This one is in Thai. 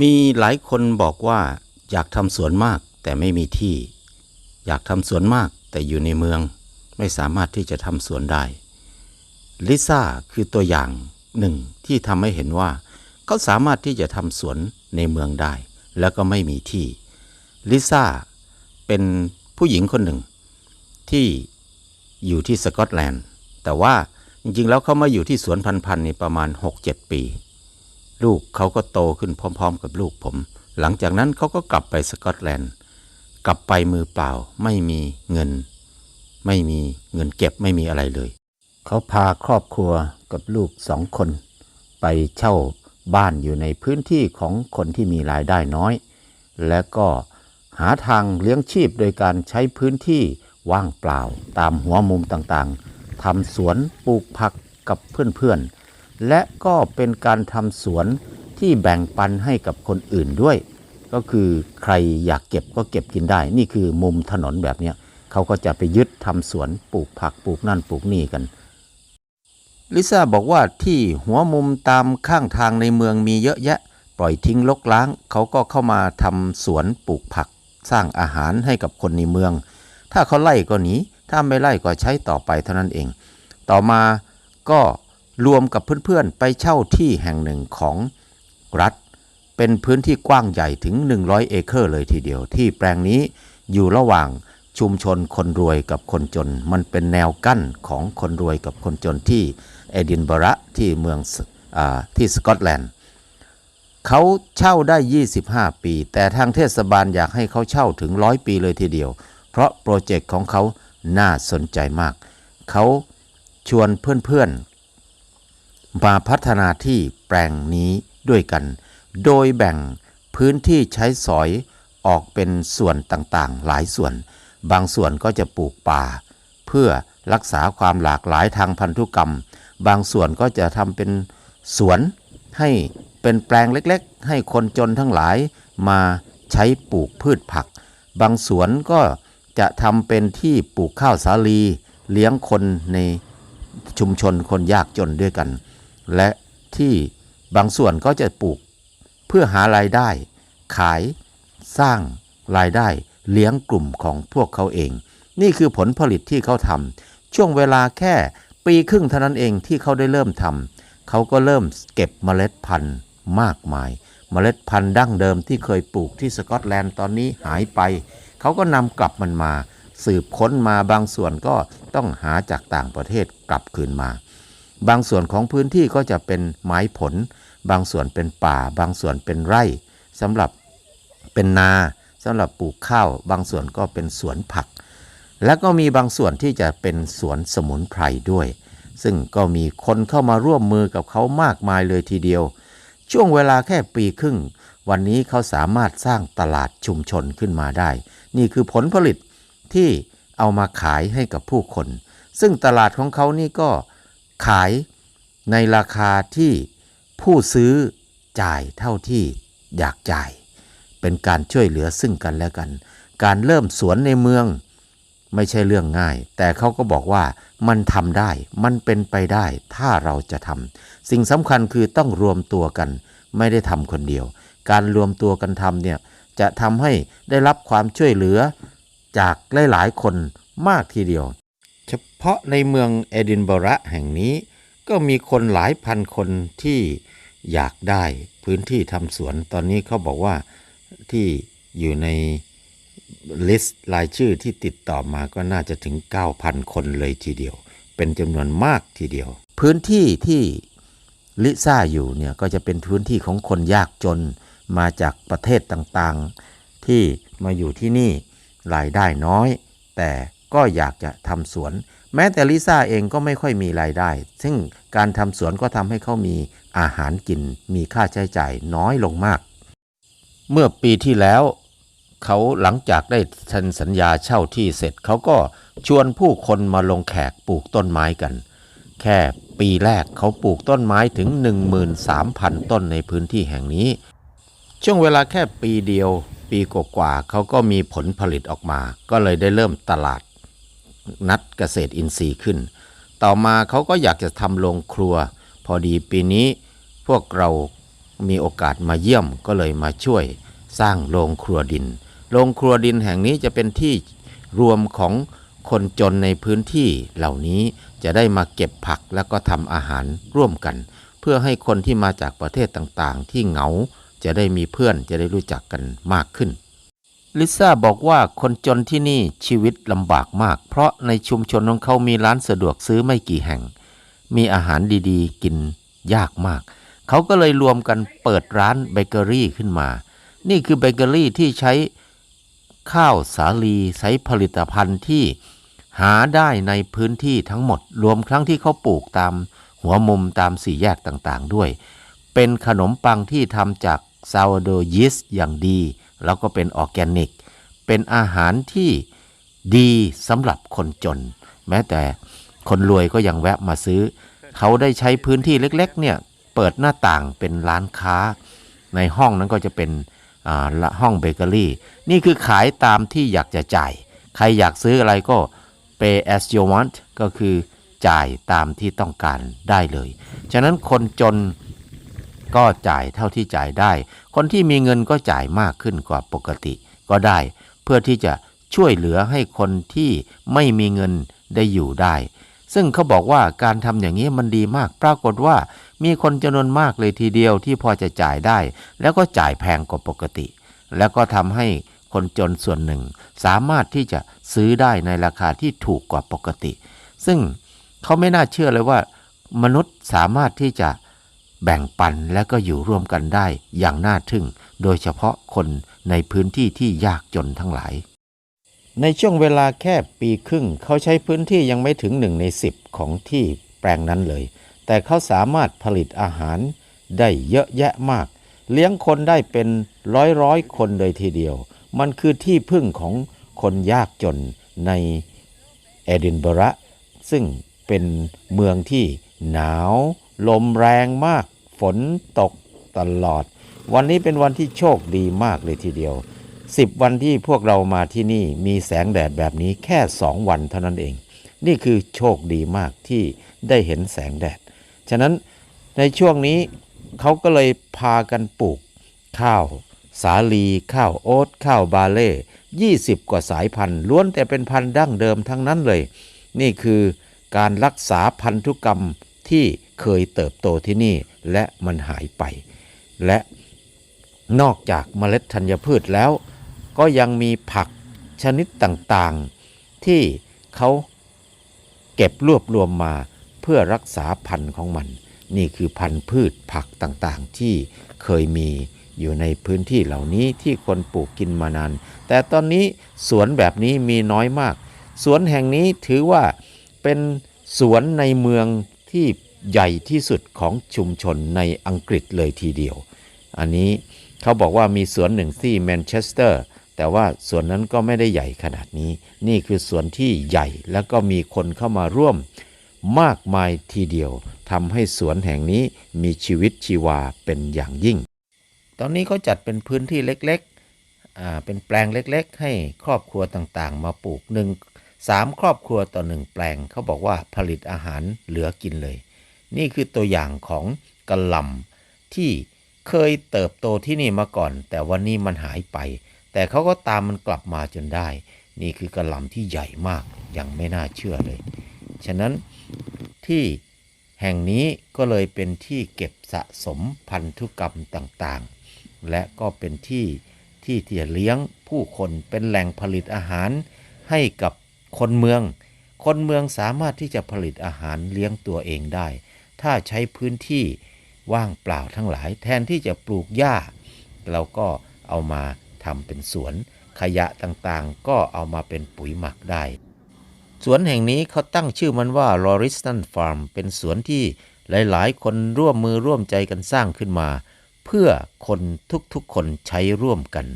มีหลายคนบอกว่าอยากทำสวนมากแต่ไม่มีที่ อยากทำสวนมากแต่อยู่ในเมือง ไม่สามารถที่จะทำสวนได้ ลิซ่าคือตัวอย่างหนึ่งที่ทำให้เห็นว่า เขาสามารถที่จะทำสวนในเมืองได้ แล้วก็ไม่มีที่ ลิซ่าเป็นผู้หญิงคนหนึ่ง ที่อยู่ที่สกอตแลนด์ แต่ว่าจริงๆแล้วเขามาอยู่ที่สวนพันพันนี่ประมาณ 6-7 ปี ลูกเขาก็โตขึ้นพร้อม ๆ กับลูกผม หลังจากนั้นเขาก็กลับไปสกอตแลนด์ กลับไปมือเปล่า ไม่มีเงิน ไม่มีเงินเก็บไม่มีอะไรเลย เขาพาครอบครัวกับลูกสองคน ไปเช่าบ้านอยู่ในพื้นที่ของคนที่มีรายได้น้อย และก็หาทางเลี้ยงชีพโดยการใช้พื้นที่ว่างเปล่า ตามหัวมุมต่างๆทำสวนปลูกผักกับเพื่อนๆ และก็เป็นการทำสวนที่แบ่งปันให้กับคนอื่นด้วย ก็คือใครอยากเก็บก็เก็บกินได้ นี่คือมุมถนนแบบนี้เขาก็จะไปยึดทำสวนปลูกผักปลูกนั่นปลูกนี่กัน ลิซ่าบอกว่าที่หัวมุมตามข้างทางในเมืองมีเยอะแยะ ปล่อยทิ้งลกล้าง เขาก็เข้ามาทำสวนปลูกผัก สร้างอาหารให้กับคนในเมือง ถ้าเขาไล่ก็หนีถ้าไม่ไล่ก็ใช้ต่อไปเท่านั้นเอง ต่อมาก็ รวมกับเพื่อนๆ ไปเช่าที่แห่งหนึ่งของรัฐ เป็นพื้นที่กว้างใหญ่ถึง 100 เอเคอร์เลยทีเดียว ที่แปลงนี้อยู่ระหว่างชุมชนคนรวยกับคนจน มันเป็นแนวกั้นของคนรวยกับคนจนที่เอดินบะระที่เมืองอที่สกอตแลนด์เขาเช่าได้ 25 ปี แต่ทางเทศบาลอยากให้เขาเช่าถึง100ปีเลยทีเดียว เพราะโปรเจกต์ของเขาน่าสนใจมาก เขาชวนเพื่อนๆ มาพัฒนาที่แปลงนี้ด้วยกัน โดยแบ่งพื้นที่ใช้สอยออกเป็นส่วนต่างๆ หลายส่วน บางส่วนก็จะปลูกป่า เพื่อรักษาความหลากหลายทางพันธุกรรม บางส่วนก็จะทำเป็นสวนให้เป็นแปลงเล็กๆ ให้คนจนทั้งหลายมาใช้ปลูกพืชผัก บางสวนก็จะทำเป็นที่ปลูกข้าวสาลี เลี้ยงคนในชุมชนคนยากจนด้วยกัน และที่บางส่วนก็จะปลูกเพื่อหารายได้ ขายสร้างรายได้เลี้ยงกลุ่มของพวกเขาเอง นี่คือผลผลิตที่เขาทำช่วงเวลาแค่ปีครึ่งเท่านั้นเองที่เขาได้เริ่มทำเขาก็เริ่มเก็บเมล็ดพันธุ์มากมาย เมล็ดพันธุ์ดั้งเดิมที่เคยปลูกที่สกอตแลนด์ตอนนี้หายไป เขาก็นำกลับมันมา สืบค้นมาบางส่วนก็ต้องหาจากต่างประเทศกลับคืนมา บางส่วนของพื้นที่ก็จะเป็นไม้ผล บางส่วนเป็นป่า บางส่วนเป็นไร่สำหรับเป็นนาสำหรับปลูกข้าว บางส่วนก็เป็นสวนผัก แล้วก็มีบางส่วนที่จะเป็นสวนสมุนไพรด้วย ซึ่งก็มีคนเข้ามาร่วมมือกับเขามากมายเลยทีเดียว ช่วงเวลาแค่ปีครึ่ง วันนี้เขาสามารถสร้างตลาดชุมชนขึ้นมาได้ นี่คือผลผลิตที่เอามาขายให้กับผู้คน ซึ่งตลาดของเขานี่ก็ ขายในราคาที่ผู้ซื้อจ่ายเท่าที่อยากจ่าย เป็นการช่วยเหลือซึ่งกันและกัน การเริ่มสวนในเมืองไม่ใช่เรื่องง่าย แต่เขาก็บอกว่ามันทำได้ มันเป็นไปได้ ถ้าเราจะทำสิ่งสำคัญคือต้องรวมตัวกัน ไม่ได้ทำคนเดียว การรวมตัวกันทำเนี่ยจะทำให้ได้รับความช่วยเหลือจากหลายๆคนมากทีเดียว เฉพาะในเมืองเอดินบะระแห่งนี้ ก็มีคนหลายพันคนที่อยากได้พื้นที่ทำสวน ตอนนี้เขาบอกว่าที่อยู่ในลิสต์รายชื่อที่ติดต่อมาก็น่าจะถึง 9,000 คนเลยทีเดียว เป็นจำนวนมากทีเดียว พื้นที่ที่ลิซ่าอยู่เนี่ยก็จะเป็นพื้นที่ของคนยากจนมาจากประเทศต่างๆ ที่มาอยู่ที่นี่รายได้น้อย แต่ ก็อยากจะทำสวน แม้แต่ลิซ่าเองก็ไม่ค่อยมีรายได้ ซึ่งการทำสวนก็ทำให้เขามีอาหารกินมีค่าใช้จ่ายน้อยลงมาก เมื่อปีที่แล้วเขาหลังจากได้เซ็นสัญญาเช่าที่เสร็จเขาก็ชวนผู้คนมาลงแขกปลูกต้นไม้กัน แค่ปีแรกเขาปลูกต้นไม้ถึง 13,000 ต้นในพื้นที่แห่งนี้ ช่วงเวลาแค่ปีเดียว ปีกว่าๆเขาก็มีผลผลิตออกมา ก็เลยได้เริ่มตลาด นัดเกษตรอินทรีย์ขึ้น ต่อมาเขาก็อยากจะทำโรงครัว พอดีปีนี้พวกเรามีโอกาสมาเยี่ยมก็เลยมาช่วยสร้างโรงครัวดิน โรงครัวดินแห่งนี้จะเป็นที่รวมของคนจนในพื้นที่เหล่านี้จะได้มาเก็บผักแล้วก็ทำอาหารร่วมกัน เพื่อให้คนที่มาจากประเทศต่างๆ ที่เหงาจะได้มีเพื่อนจะได้รู้จักกันมากขึ้น ลิซ่าบอกว่าคนจนที่นี่ชีวิตลำบากมาก เพราะในชุมชนของเขามีร้านสะดวกซื้อไม่กี่แห่ง มีอาหารดีๆ กินยากมาก เขาก็เลยรวมกันเปิดร้านเบเกอรี่ขึ้นมา นี่คือเบเกอรี่ที่ใช้ข้าวสาลีใช้ผลิตภัณฑ์ที่หาได้ในพื้นที่ทั้งหมด รวมครั้งที่เขาปลูกตามหัวมุมตามสี่แยกต่างๆด้วย เป็นขนมปังที่ทำจากซาวโดยีสต์อย่างดี แล้วก็เป็นออร์แกนิก เป็นอาหารที่ดีสำหรับคนจน แม้แต่คนรวยก็ยังแวะมาซื้อ เขาได้ใช้พื้นที่เล็กๆเนี่ยเปิดหน้าต่างเป็นร้านค้า ในห้องนั้นก็จะเป็นห้องเบเกอรี่ นี่คือขายตามที่อยากจะจ่าย ใครอยากซื้ออะไรก็ pay as you want ก็คือจ่ายตามที่ต้องการได้เลย ฉะนั้นคนจนก็จ่ายเท่าที่จ่ายได้ คนที่มีเงินก็จ่ายมากขึ้นกว่าปกติ ก็ได้เพื่อที่จะช่วยเหลือให้คนที่ไม่มีเงินได้อยู่ได้ ซึ่งเขาบอกว่าการทำอย่างนี้มันดีมาก ปรากฏว่ามีคนจำนวนมากเลยทีเดียวที่พอจะจ่ายได้ แล้วก็จ่ายแพงกว่าปกติ แล้วก็ทำให้คนจนส่วนหนึ่ง สามารถที่จะซื้อได้ในราคาที่ถูกกว่าปกติ ซึ่งเขาไม่น่าเชื่อเลยว่า มนุษย์สามารถที่จะ แบ่งปันและก็อยู่ร่วมกันได้อย่างน่าทึ่ง โดยเฉพาะคนในพื้นที่ที่ยากจนทั้งหลาย ในช่วงเวลาแค่ปีครึ่ง เขาใช้พื้นที่ยังไม่ถึงหนึ่งในสิบของที่แปลงนั้นเลย แต่เขาสามารถผลิตอาหารได้เยอะแยะมาก เลี้ยงคนได้เป็นร้อยร้อยคนเลยทีเดียว มันคือที่พึ่งของคนยากจนในเอดินบะระ ซึ่งเป็นเมืองที่หนาว ลมแรงมาก ฝนตกตลอด วันนี้เป็นวันที่โชคดีมากเลยทีเดียว 10 วันที่พวกเรามาที่นี่มีแสงแดดแบบนี้แค่ 2 วันเท่านั้นเอง นี่คือโชคดีมากที่ได้เห็นแสงแดด ฉะนั้นในช่วงนี้เขาก็เลยพากันปลูก ข้าว สาลี ข้าวโอ๊ตข้าวบาเล่20กว่าสายพันธุ์ล้วนแต่เป็นพันธุ์ดั้งเดิมทั้งนั้นเลย นี่คือการรักษาพันธุกรรมที่ เคยเติบโตที่นี่และมันหายไป และนอกจากเมล็ดธัญพืชแล้ว ก็ยังมีผักชนิดต่างๆ ที่เขาเก็บรวบรวมมาเพื่อรักษาพันธุ์ของมัน นี่คือพันธุ์พืชผักต่างๆ ที่เคยมีอยู่ในพื้นที่เหล่านี้ที่คนปลูกกินมานาน แต่ตอนนี้สวนแบบนี้มีน้อยมาก สวนแห่งนี้ถือว่าเป็นสวนในเมืองที่ ใหญ่ที่สุดของชุมชนในอังกฤษเลยทีเดียว อันนี้เขาบอกว่ามีสวนหนึ่งที่แมนเชสเตอร์แต่ว่าสวนนั้นก็ไม่ได้ใหญ่ขนาดนี้ นี่คือสวนที่ใหญ่แล้วก็มีคนเข้ามาร่วมมากมายทีเดียวทำให้สวนแห่งนี้มีชีวิตชีวาเป็นอย่างยิ่ง ตอนนี้เขาจัดเป็นพื้นที่เล็กๆ เป็นแปลงเล็กๆ ให้ครอบครัวต่างๆ มาปลูกหนึ่งสามครอบครัวต่อหนึ่งแปลงเขาบอกว่าผลิตอาหารเหลือกินเลย นี่คือตัวอย่างของกระหล่ำที่เคยเติบโตที่นี่มาก่อน แต่วันนี้มันหายไป แต่เขาก็ตามมันกลับมาจนได้ นี่คือกระหล่ำที่ใหญ่มากยังไม่น่าเชื่อเลย ฉะนั้นที่แห่งนี้ก็เลยเป็นที่เก็บสะสมพันธุกรรมต่างๆ และก็เป็นที่ที่ที่จะเลี้ยงผู้คนเป็นแหล่งผลิตอาหารให้กับคนเมือง คนเมืองสามารถที่จะผลิตอาหารเลี้ยงตัวเองได้ ถ้าใช้พื้นที่ว่างเปล่าทั้งหลาย แทนที่จะปลูกหญ้า เราก็เอามาทำเป็นสวน ขยะต่างๆ ก็เอามาเป็นปุ๋ยหมักได้ สวนแห่งนี้เขาตั้งชื่อมันว่า Loriston Farm เป็นสวนที่หลายๆ คนร่วมมือร่วมใจกันสร้างขึ้นมา เพื่อคนทุกๆคนใช้ร่วมกัน